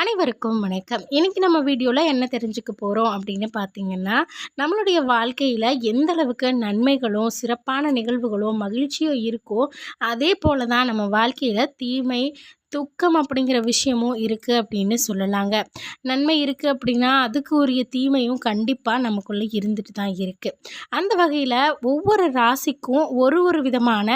அனைவருக்கும் வணக்கம். இன்னைக்கு நம்ம வீடியோவில் என்ன தெரிஞ்சுக்க போகிறோம் அப்படின்னு பார்த்தீங்கன்னா நம்மளுடைய வாழ்க்கையில் எந்த அளவுக்கு நன்மைகளும் சிறப்பான நிகழ்வுகளும் மகிழ்ச்சியும் இருக்கோ அதே போல் தான் நம்ம வாழ்க்கையில் தீமை துக்கம் அப்படிங்கிற விஷயமும் இருக்குது அப்படின்னு சொல்லலாங்க. நன்மை இருக்குது அப்படின்னா அதுக்கு உரிய தீமையும் கண்டிப்பாக நமக்குள்ளே இருந்துட்டு தான் இருக்குது அந்த வகையில் ஒவ்வொரு ராசிக்கும் ஒரு ஒரு விதமான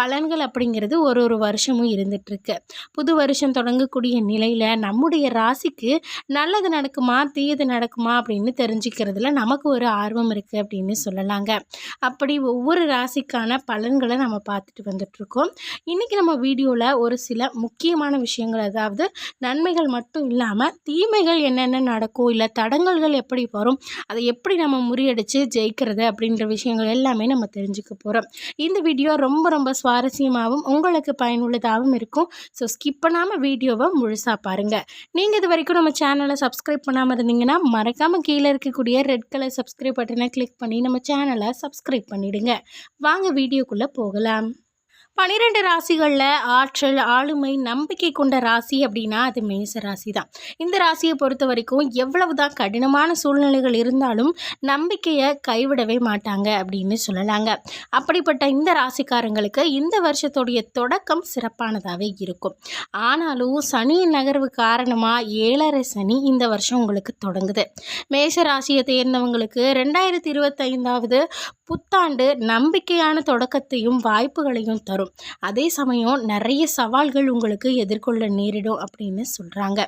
பலன்கள் அப்படிங்கிறது ஒரு ஒரு வருஷமும் இருந்துகிட்ருக்கு புது வருஷம் தொடங்கக்கூடிய நிலையில் நம்முடைய ராசிக்கு நல்லது நடக்குமா தீயது நடக்குமா அப்படின்னு தெரிஞ்சுக்கிறதுல நமக்கு ஒரு ஆர்வம் இருக்குது அப்படின்னு சொல்லலாங்க. அப்படி ஒவ்வொரு ராசிக்கான பலன்களை நம்ம பார்த்துட்டு வந்துட்ருக்கோம் இன்றைக்கி நம்ம வீடியோவில் ஒரு சில முக்கியமான விஷயங்கள். அதாவது நன்மைகள் மட்டும் இல்லாமல் தீமைகள் என்னென்ன நடக்கும்? இல்லை தடங்கல்கள் எப்படி வரும்? அதை எப்படி நம்ம முறியடித்து ஜெயிக்கிறது? அப்படின்ற விஷயங்கள் எல்லாமே நம்ம தெரிஞ்சுக்க போகிறோம் இந்த வீடியோ ரொம்ப ரொம்ப சுவாரஸ்யமாகவும் உங்களுக்கு பயனுள்ளதாகவும் இருக்கும். ஸோ ஸ்கிப் பண்ணாமல் வீடியோவை முழுசாக பாருங்கள் நீங்கள் இது வரைக்கும் நம்ம சேனலை சப்ஸ்கிரைப் பண்ணாமல் இருந்தீங்கன்னா மறக்காமல் கீழே இருக்கக்கூடிய ரெட் கலர் சப்ஸ்கிரைப் பட்டனை கிளிக் பண்ணி நம்ம சேனலை சப்ஸ்கிரைப் பண்ணிவிடுங்க வாங்க வீடியோக்குள்ளே போகலாம். பனிரெண்டு ராசிகளில் ஆற்றல் ஆளுமை நம்பிக்கை கொண்ட ராசி அப்படின்னா அது மேச ராசி தான் இந்த ராசியை பொறுத்த வரைக்கும் எவ்வளவு தான் கடினமான சூழ்நிலைகள் இருந்தாலும் நம்பிக்கையை கைவிடவே மாட்டாங்க அப்படின்னு சொல்லலாங்க. அப்படிப்பட்ட இந்த ராசிக்காரங்களுக்கு இந்த வருஷத்துடைய தொடக்கம் சிறப்பானதாகவே இருக்கும். ஆனாலும் சனியின் நகர்வு காரணமாக ஏழரை சனி இந்த வருஷம் உங்களுக்கு தொடங்குது. மேஷ ராசியை தேர்ந்தவங்களுக்கு ரெண்டாயிரத்தி இருபத்தைந்தாவது புத்தாண்டு நம்பிக்கையான தொடக்கத்தையும் வாய்ப்புகளையும் தரும். அதே சமயம் நிறைய சவால்கள் உங்களுக்கு எதிர்கொள்ள நேரிடும் அப்படின்னு சொல்கிறாங்க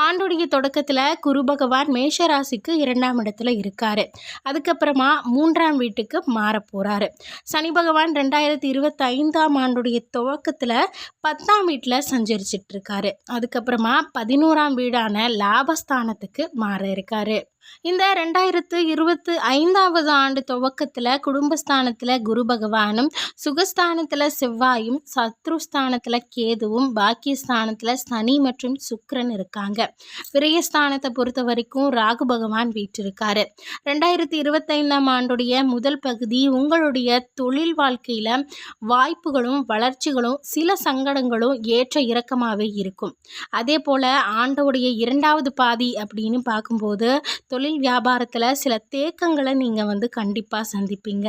ஆண்டுடைய தொடக்கத்தில் குரு பகவான் மேஷராசிக்கு இரண்டாம் இடத்துல இருக்காரு. அதுக்கப்புறமா மூன்றாம் வீட்டுக்கு மாற போகிறாரு சனி பகவான் ரெண்டாயிரத்தி இருபத்தைந்தாம் ஆண்டுடைய துவக்கத்தில் பத்தாம் வீட்டில் சஞ்சரிச்சிட்ருக்காரு அதுக்கப்புறமா பதினோராம் வீடான லாபஸ்தானத்துக்கு மாற இருக்காரு. இந்த ரெண்டாயிரத்து இருபத்து ஐந்தாவது ஆண்டு துவக்கத்தில் குடும்பஸ்தானத்தில் குரு பகவானும் சுகஸ்தானத்தில் செவ்வாயும் சத்ருஸ்தானத்தில் கேதுவும் பாக்கியஸ்தானத்தில் சனி மற்றும் சுக்கரன் இருக்காங்க. விரயஸ்தானத்தை பொறுத்த வரைக்கும் ராகு பகவான் வீற்றிருக்காரு. ரெண்டாயிரத்தி இருபத்தைந்தாம் ஆண்டுடைய முதல் பகுதி உங்களுடைய தொழில் வாழ்க்கையில் வாய்ப்புகளும் வளர்ச்சிகளும் சில சங்கடங்களும் ஏற்ற இறக்கமாகவே இருக்கும். அதே போல் ஆண்டோடைய இரண்டாவது பாதி அப்படின்னு பார்க்கும்போது தொழில் வியாபாரத்தில் சில தேக்கங்களை நீங்கள் வந்து கண்டிப்பாக சந்திப்பீங்க.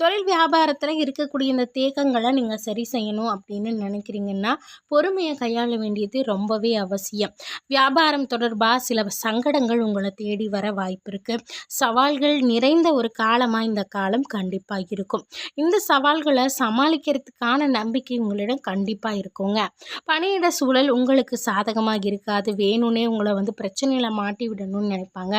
தொழில் வியாபாரத்தில் இருக்கக்கூடிய இந்த தேக்கங்களை நீங்கள் சரி செய்யணும் அப்படின்னு நினைக்கிறீங்கன்னா பொறுமையை கையாள வேண்டியது ரொம்பவே அவசியம். வியாபாரம் தொடர்பாக சில சங்கடங்கள் உங்களை தேடி வர வாய்ப்பு இருக்குது சவால்கள் நிறைந்த ஒரு காலமாக இந்த காலம் கண்டிப்பாக இருக்கும். இந்த சவால்களை சமாளிக்கிறதுக்கான நம்பிக்கை உங்களிடம் கண்டிப்பாக இருக்குங்க. பணியிட சூழல் உங்களுக்கு சாதகமாக இருக்காது. வேணும்னே உங்களை வந்து பிரச்சனையில் மாட்டி விடணும்னு நினைப்பாங்க.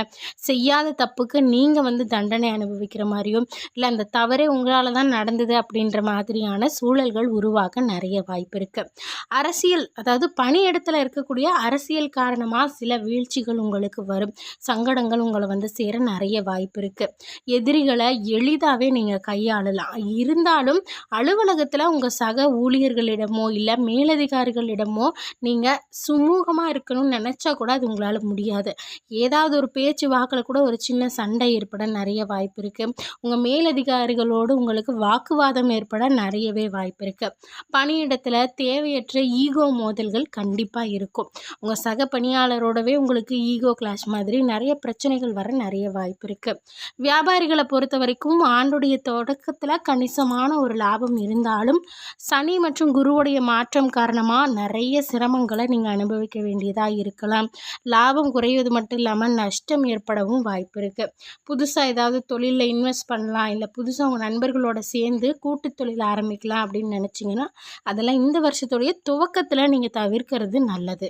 செய்யாத தப்புக்கு நீங்கள் வந்து தண்டனை அனுபவிக்கிற மாதிரியும் இல்லை அந்த தவறே உங்களால் தான் நடந்தது அப்படின்ற மாதிரியான சூழல்கள் உருவாக நிறைய வாய்ப்பு இருக்குது அரசியல் அதாவது பணியிடத்தில் இருக்கக்கூடிய அரசியல் காரணமாக சில வீழ்ச்சிகள் உங்களுக்கு வரும். சங்கடங்கள் உங்களை வந்து சேர நிறைய வாய்ப்பு இருக்குது எதிரிகளை எளிதாகவே நீங்கள் கையாளலாம். இருந்தாலும் அலுவலகத்தில் உங்கள் சக ஊழியர்களிடமோ இல்லை மேலதிகாரிகளிடமோ நீங்கள் சுமூகமாக இருக்கணும்னு நினச்சா கூட அது உங்களால் முடியாது. ஏதாவது ஒரு பேச்சு வாக்கில் கூட ஒரு சின்ன சண்டை ஏற்பட நிறைய வாய்ப்பு இருக்குது உங்கள் மேலதிகாரிகளோடு உங்களுக்கு வாக்குவாதம் ஏற்பட நிறையவே வாய்ப்பு இருக்குது பணியிடத்தில் தேவையற்ற ஈகோ மோதல்கள் கண்டிப்பாக இருக்கும். உங்கள் சக பணியாளரோடவே உங்களுக்கு ஈகோ கிளாஷ் மாதிரி நிறைய பிரச்சனைகள் வர நிறைய வாய்ப்பு இருக்குது வியாபாரிகளை பொறுத்த வரைக்கும் ஆண்டுடைய தொடக்கத்தில் கணிசமான ஒரு லாபம் இருந்தாலும் சனி மற்றும் குருவுடைய மாற்றம் காரணமாக நிறைய சிரமங்களை நீங்கள் அனுபவிக்க வேண்டியதாக இருக்கலாம். லாபம் குறைவது மட்டும் இல்லாமல் நஷ்டம் ஏற்படவும் வாய்ப்பு இருக்குது புதுசாக ஏதாவது தொழிலில் இன்வெஸ்ட் பண்ணலாம் இல்லை புதுசாக உங்கள் நண்பர்களோட சேர்ந்து கூட்டு தொழில் ஆரம்பிக்கலாம் அப்படின்னு நினச்சிங்கன்னா அதெல்லாம் இந்த வருஷத்துடைய துவக்கத்தில் நீங்கள் தவிர்க்கிறது நல்லது.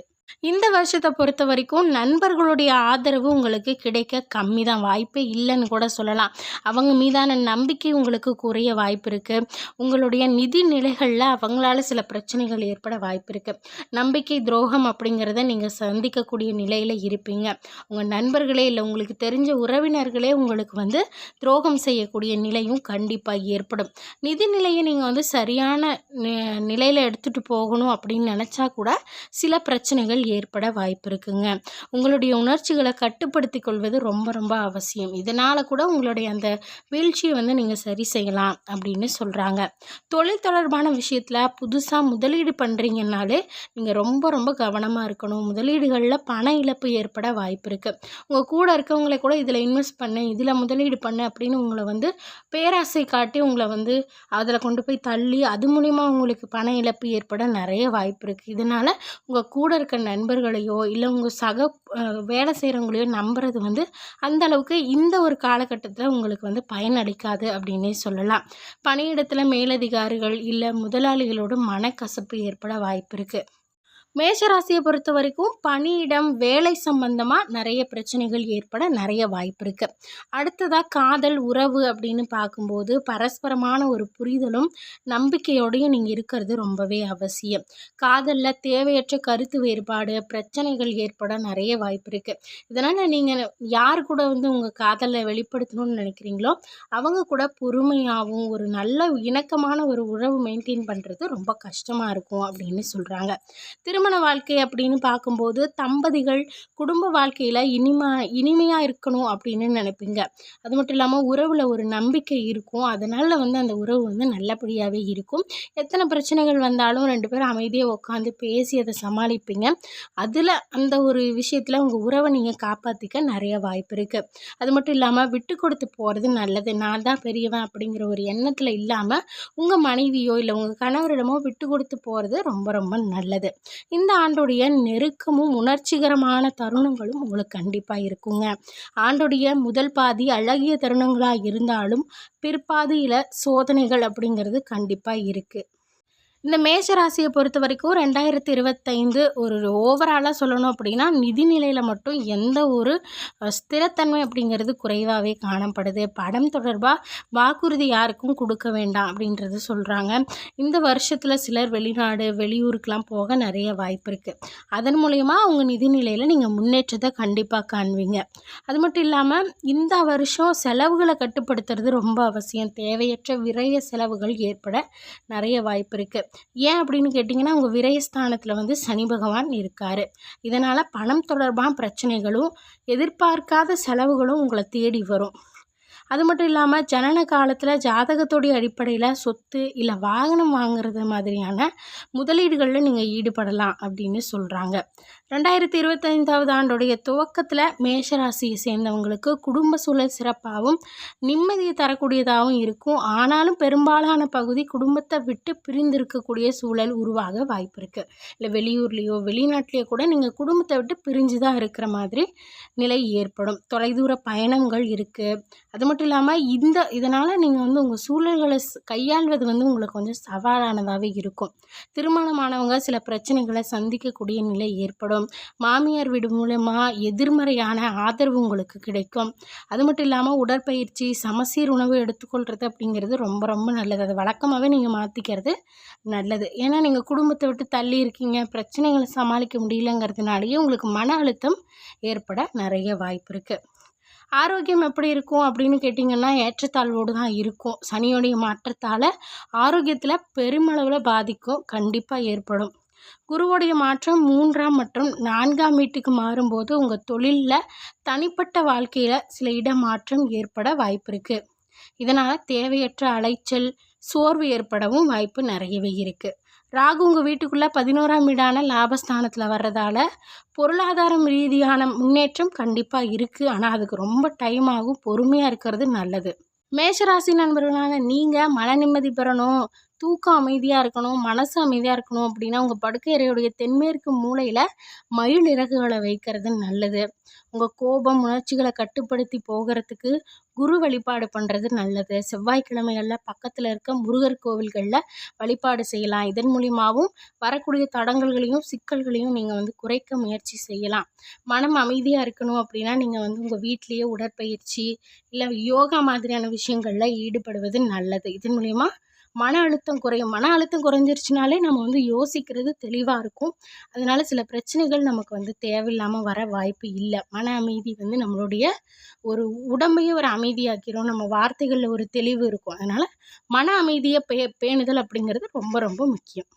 இந்த வருஷத்தை பொறுத்த வரைக்கும் நண்பர்களுடைய ஆதரவு உங்களுக்கு கிடைக்க கம்மி தான் வாய்ப்பே இல்லைன்னு கூட சொல்லலாம். அவங்க மீதான நம்பிக்கை உங்களுக்கு குறைய வாய்ப்பு இருக்குது உங்களுடைய நிதி நிலைகளில் அவங்களால சில பிரச்சனைகள் ஏற்பட வாய்ப்பு இருக்குது நம்பிக்கை துரோகம் அப்படிங்கிறத நீங்கள் சந்திக்கக்கூடிய நிலையில் இருப்பீங்க. உங்கள் நண்பர்களே இல்லை உங்களுக்கு தெரிஞ்ச உறவினர்களே உங்களுக்கு வந்து துரோகம் செய்யக்கூடிய நிலையும் கண்டிப்பாக ஏற்படும். நிதி நிலையை நீங்கள் வந்து சரியான நிலையில் எடுத்துகிட்டு போகணும் அப்படின்னு நினச்சா கூட சில பிரச்சனைகள் பிரச்சனைகள் ஏற்பட வாய்ப்பு இருக்குங்க. உங்களுடைய உணர்ச்சிகளை கட்டுப்படுத்தி கொள்வது ரொம்ப ரொம்ப அவசியம். இதனால் கூட உங்களுடைய அந்த வீழ்ச்சியை வந்து நீங்கள் சரி செய்யலாம் அப்படின்னு சொல்கிறாங்க தொழில் தொடர்பான விஷயத்தில் புதுசாக முதலீடு பண்ணுறீங்கன்னாலே நீங்கள் ரொம்ப ரொம்ப கவனமாக இருக்கணும். முதலீடுகளில் பண இழப்பு ஏற்பட வாய்ப்பு இருக்குது உங்கள் கூட இருக்கவங்களை கூட இதில் இன்வெஸ்ட் பண்ணு இதில் முதலீடு பண்ணு அப்படின்னு உங்களை வந்து பேராசை காட்டி உங்களை வந்து அதில் கொண்டு போய் தள்ளி அது மூலிமா உங்களுக்கு பண இழப்பு ஏற்பட நிறைய வாய்ப்பு இருக்குது இதனால் உங்கள் கூட இருக்க நண்பர்களையோ இல்லை உங்கள் சக வேலை செய்கிறவங்களையோ நம்புறது வந்து அந்த அளவுக்கு இந்த ஒரு காலகட்டத்தில் உங்களுக்கு வந்து பயனளிக்காது அப்படின்னே சொல்லலாம். பணியிடத்தில் மேலதிகாரிகள் இல்லை முதலாளிகளோட மனக்கசப்பு ஏற்பட வாய்ப்பு இருக்குது மேஷராசியை பொறுத்த வரைக்கும் பணியிடம் வேலை சம்பந்தமாக நிறைய பிரச்சனைகள் ஏற்பட நிறைய வாய்ப்பு இருக்குது அடுத்ததாக காதல் உறவு அப்படின்னு பார்க்கும்போது பரஸ்பரமான ஒரு புரிதலும் நம்பிக்கையோடையும் நீங்கள் இருக்கிறது ரொம்பவே அவசியம். காதலில் தேவையற்ற கருத்து வேறுபாடு பிரச்சனைகள் ஏற்பட நிறைய வாய்ப்பு இருக்குது இதனால் நீங்கள் யார் கூட வந்து உங்கள் காதலை வெளிப்படுத்தணும்னு நினைக்கிறீங்களோ அவங்க கூட பொறுமையாகவும் ஒரு நல்ல இணக்கமான ஒரு உறவு மெயின்டைன் பண்ணுறது ரொம்ப கஷ்டமாக இருக்கும் அப்படின்னு சொல்கிறாங்க திரு திருமண வாழ்க்கை அப்படின்னு பார்க்கும்போது தம்பதிகள் குடும்ப வாழ்க்கையில் இனிமா இனிமையாக இருக்கணும் அப்படின்னு நினைப்பீங்க. அது மட்டும் இல்லாமல் உறவில் ஒரு நம்பிக்கை இருக்கும். அதனால் வந்து அந்த உறவு வந்து நல்லபடியாகவே இருக்கும். எத்தனை பிரச்சனைகள் வந்தாலும் ரெண்டு பேரும் அமைதியாக உட்காந்து பேசி அதை சமாளிப்பீங்க. அதில் அந்த ஒரு விஷயத்தில் உங்கள் உறவை நீங்கள் காப்பாற்றிக்க நிறைய வாய்ப்பு இருக்குது அது மட்டும் இல்லாமல் விட்டு கொடுத்து போகிறது நல்லது. நான் தான் பெரியவன் அப்படிங்கிற ஒரு எண்ணத்தில் இல்லாமல் உங்கள் மனைவியோ இல்லை உங்கள் கணவரிடமோ விட்டு கொடுத்து போகிறது ரொம்ப ரொம்ப நல்லது. இந்த ஆண்டுடைய நெருக்கமும் உணர்ச்சிகரமான தருணங்களும் உங்களுக்கு கண்டிப்பாக இருக்குங்க. ஆண்டுடைய முதல் பாதி அழகிய தருணங்களாக இருந்தாலும் பிற்பாதியில் சோதனைகள் அப்படிங்கிறது கண்டிப்பாக இருக்குது இந்த மேஷ ராசியை பொறுத்த வரைக்கும் ரெண்டாயிரத்தி இருபத்தைந்து ஒரு ஓவராலாக சொல்லணும் அப்படின்னா நிதிநிலையில் மட்டும் எந்த ஒரு ஸ்திரத்தன்மை அப்படிங்கிறது குறைவாகவே காணப்படுது. படம் தொடர்பாக வாக்குறுதி யாருக்கும் கொடுக்க வேண்டாம் அப்படின்றது சொல்கிறாங்க இந்த வருஷத்தில் சிலர் வெளிநாடு வெளியூருக்கெலாம் போக நிறைய வாய்ப்பு இருக்குது அதன் மூலயமா அவங்க நிதிநிலையில் நீங்கள் முன்னேற்றத்தை கண்டிப்பாக காண்பீங்க. அது மட்டும் இல்லாமல் இந்த வருஷம் செலவுகளை கட்டுப்படுத்துறது ரொம்ப அவசியம். தேவையற்ற விரைய செலவுகள் ஏற்பட நிறைய வாய்ப்பு இருக்குது ஏன் அப்படின்னு கேட்டிங்கன்னா உங்கள் விரயஸ்தானத்தில் வந்து சனி பகவான் இருக்கார். இதனால் பணம் தொடர்பான பிரச்சனைகளும் எதிர்பார்க்காத செலவுகளும் உங்களை தேடி வரும். அது மட்டும் இல்லாமல் ஜனன காலத்தில் ஜாதகத்தோடைய அடிப்படையில் சொத்து இல்லை வாகனம் வாங்குறது மாதிரியான முதலீடுகளில் நீங்கள் ஈடுபடலாம் அப்படின்னு சொல்கிறாங்க ரெண்டாயிரத்தி இருபத்தைந்தாவது ஆண்டுடைய துவக்கத்தில் மேஷராசியை சேர்ந்தவங்களுக்கு குடும்ப சூழல் சிறப்பாகவும் நிம்மதியை தரக்கூடியதாகவும் இருக்கும். ஆனாலும் பெரும்பாலான பகுதி குடும்பத்தை விட்டு பிரிந்திருக்கக்கூடிய சூழல் உருவாக வாய்ப்பு இருக்குது இல்லை வெளியூர்லேயோ வெளிநாட்டிலேயோ கூட நீங்கள் குடும்பத்தை விட்டு பிரிஞ்சு தான் இருக்கிற மாதிரி நிலை ஏற்படும். தொலைதூர பயணங்கள் இருக்குது அது மட்டும் இல்லாமல் இந்த இதனால் நீங்கள் வந்து உங்கள் சூழல்களை கையாள்வது வந்து உங்களுக்கு கொஞ்சம் சவாலானதாகவே இருக்கும். திருமணமானவங்க சில பிரச்சனைகளை சந்திக்கக்கூடிய நிலை ஏற்படும். மாமியார் வீடு மூலமாக எதிர்மறையான ஆதரவு உங்களுக்கு கிடைக்கும். அது மட்டும் இல்லாமல் உடற்பயிற்சி சமசீர் உணவு எடுத்துக்கொள்கிறது அப்படிங்கிறது ரொம்ப ரொம்ப நல்லது. அது வழக்கமாகவே நீங்கள் மாற்றிக்கிறது நல்லது. ஏன்னா நீங்கள் குடும்பத்தை விட்டு தள்ளி இருக்கீங்க. பிரச்சனைகளை சமாளிக்க முடியலங்கிறதுனாலேயே உங்களுக்கு மன அழுத்தம் ஏற்பட நிறைய வாய்ப்பு இருக்குது ஆரோக்கியம் எப்படி இருக்கும் அப்படின்னு கேட்டிங்கன்னா ஏற்றத்தாழ்வோடு தான் இருக்கும். சனியோடைய மாற்றத்தால் ஆரோக்கியத்தில் பெருமளவில் பாதிக்கும். கண்டிப்பாக ஏற்படும். குருவுடைய மாற்றம் மூன்றாம் மற்றும் நான்காம் வீட்டுக்கு மாறும்போது உங்கள் தொழிலில் தனிப்பட்ட வாழ்க்கையில் சில இடமாற்றம் ஏற்பட வாய்ப்பு இருக்குது இதனால் தேவையற்ற அலைச்சல் சோர்வு ஏற்படவும் வாய்ப்பு நிறையவே இருக்குது ராகு உங்கள் வீட்டுக்குள்ளே பதினோராம் வீடான லாபஸ்தானத்தில் வர்றதால பொருளாதாரம் ரீதியான முன்னேற்றம் கண்டிப்பாக இருக்குது ஆனால் அதுக்கு ரொம்ப டைம் ஆகும் பொறுமையாக இருக்கிறது நல்லது. மேஷராசி நண்பர்களான நீங்கள் மன நிம்மதி பெறணும் தூக்கம் அமைதியாக இருக்கணும் மனசு அமைதியாக இருக்கணும் அப்படின்னா உங்கள் படுக்கையறையுடைய தென்மேற்கு மூலையில் மயில் இறகுகளை வைக்கிறது நல்லது. உங்கள் கோபம் உணர்ச்சிகளை கட்டுப்படுத்தி போகிறதுக்கு குரு வழிபாடு பண்ணுறது நல்லது. செவ்வாய்க்கிழமைகளில் பக்கத்தில் இருக்க முருகர் கோவில்களில் வழிபாடு செய்யலாம். இதன் மூலியமாகவும் வரக்கூடிய தடங்கல்களையும் சிக்கல்களையும் நீங்கள் வந்து குறைக்க முயற்சி செய்யலாம். மனம் அமைதியாக இருக்கணும் அப்படின்னா நீங்கள் வந்து உங்கள் வீட்லேயே உடற்பயிற்சி இல்லை யோகா மாதிரியான விஷயங்களில் ஈடுபடுவது நல்லது. இதன் மூலிமா மன அழுத்தம் குறையும். மன அழுத்தம் குறைஞ்சிருச்சுனாலே நம்ம வந்து யோசிக்கிறது தெளிவாக இருக்கும். அதனால் சில பிரச்சனைகள் நமக்கு வந்து தேவையில்லாமல் வர வாய்ப்பு இல்லை. மன அமைதி வந்து நம்மளுடைய ஒரு உடம்பையே ஒரு அமைதியாக்கிறோம் நம்ம வார்த்தைகளில் ஒரு தெளிவு இருக்கும். அதனால் மன அமைதியை பே பேணுதல் அப்படிங்கிறது ரொம்ப ரொம்ப முக்கியம்.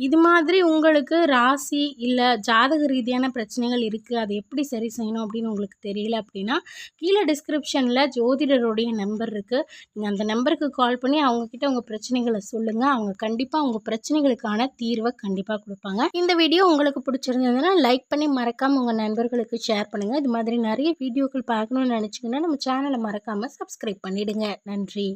இது மாதிரி உங்களுக்கு ராசி இல்லை ஜாதக ரீதியான பிரச்சனைகள் இருக்குது அதை எப்படி சரி செய்யணும் அப்படின்னு உங்களுக்கு தெரியல அப்படின்னா கீழே டிஸ்கிரிப்ஷனில் ஜோதிடருடைய நம்பர் இருக்குது நீங்கள் அந்த நம்பருக்கு கால் பண்ணி அவங்கக்கிட்ட உங்கள் பிரச்சனைகளை சொல்லுங்கள் அவங்க கண்டிப்பாக உங்கள் பிரச்சனைகளுக்கான தீர்வை கண்டிப்பாக கொடுப்பாங்க. இந்த வீடியோ உங்களுக்கு பிடிச்சிருந்ததுன்னா லைக் பண்ணி மறக்காமல் உங்கள் நண்பர்களுக்கு ஷேர் பண்ணுங்கள் இது மாதிரி நிறைய வீடியோக்கள் பார்க்கணுன்னு நினச்சிங்கன்னா நம்ம சேனலை மறக்காமல் சப்ஸ்கிரைப் பண்ணிவிடுங்க நன்றி.